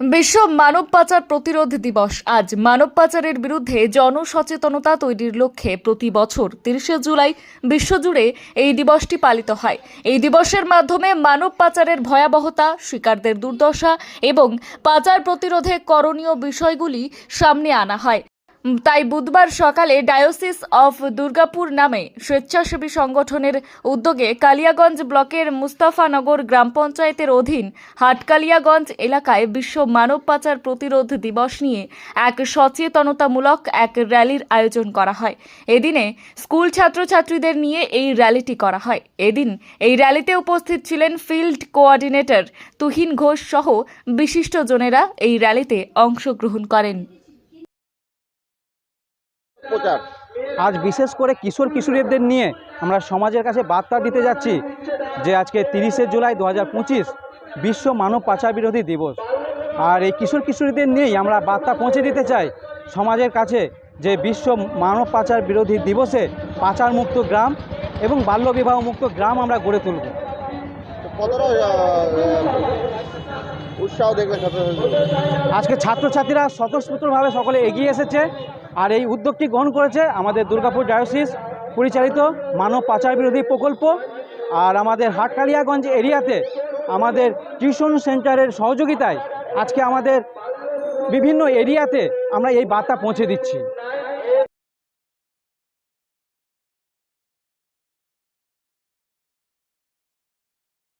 বিশ্ব মানব পাচার প্রতিরোধ দিবস। আজ মানব পাচারের বিরুদ্ধে জনসচেতনতা তৈরির লক্ষ্যে প্রতি বছর তিরিশে জুলাই বিশ্বজুড়ে এই দিবসটি পালিত হয়। এই দিবসের মাধ্যমে মানব পাচারের ভয়াবহতা, শিকারদের দুর্দশা এবং পাচার প্রতিরোধে করণীয় বিষয়গুলি সামনে আনা হয়। তাই বুধবার সকালে ডায়োসিস অফ দুর্গাপুর নামে স্বেচ্ছাসেবী সংগঠনের উদ্যোগে কালিয়াগঞ্জ ব্লকের মুস্তাফানগর গ্রাম পঞ্চায়েতের অধীন হাটকালিয়াগঞ্জ এলাকায় বিশ্ব মানব পাচার প্রতিরোধ দিবস নিয়ে এক সচেতনতামূলক এক র্যালির আয়োজন করা হয়। এদিনে স্কুল ছাত্রছাত্রীদের নিয়ে এই র্যালিটি করা হয়। এদিন এই র্যালিতে উপস্থিত ছিলেন ফিল্ড কোঅর্ডিনেটর তুহিন ঘোষ সহ বিশিষ্টজনেরা এই র্যালিতে অংশগ্রহণ করেন। প্রচার। আজ বিশেষ করে কিশোর কিশোরীদের নিয়ে আমরা সমাজের কাছে বার্তা দিতে যাচ্ছি যে আজকে তিরিশে জুলাই দু বিশ্ব মানব পাচার বিরোধী দিবস। আর এই কিশোর কিশোরীদের নিয়েই আমরা বার্তা পৌঁছে দিতে চাই সমাজের কাছে যে বিশ্ব মানব পাচার বিরোধী দিবসে পাচার মুক্ত গ্রাম এবং বাল্যবিবাহ মুক্ত গ্রাম আমরা গড়ে তুলব। কতটা উৎসাহ আজকে ছাত্রছাত্রীরা স্বতঃস্ফূর্তভাবে সকলে এগিয়ে এসেছে। আর এই উদ্যোগটি গ্রহণ করেছে আমাদের দুর্গাপুর ডায়োসিস, পরিচালিত মানব পাচার বিরোধী প্রকল্প আর আমাদের হাটকালিয়াগঞ্জ এরিয়াতে আমাদের টিউশন সেন্টারের সহযোগিতায় আজকে আমাদের বিভিন্ন এরিয়াতে আমরা এই বার্তা পৌঁছে দিচ্ছি।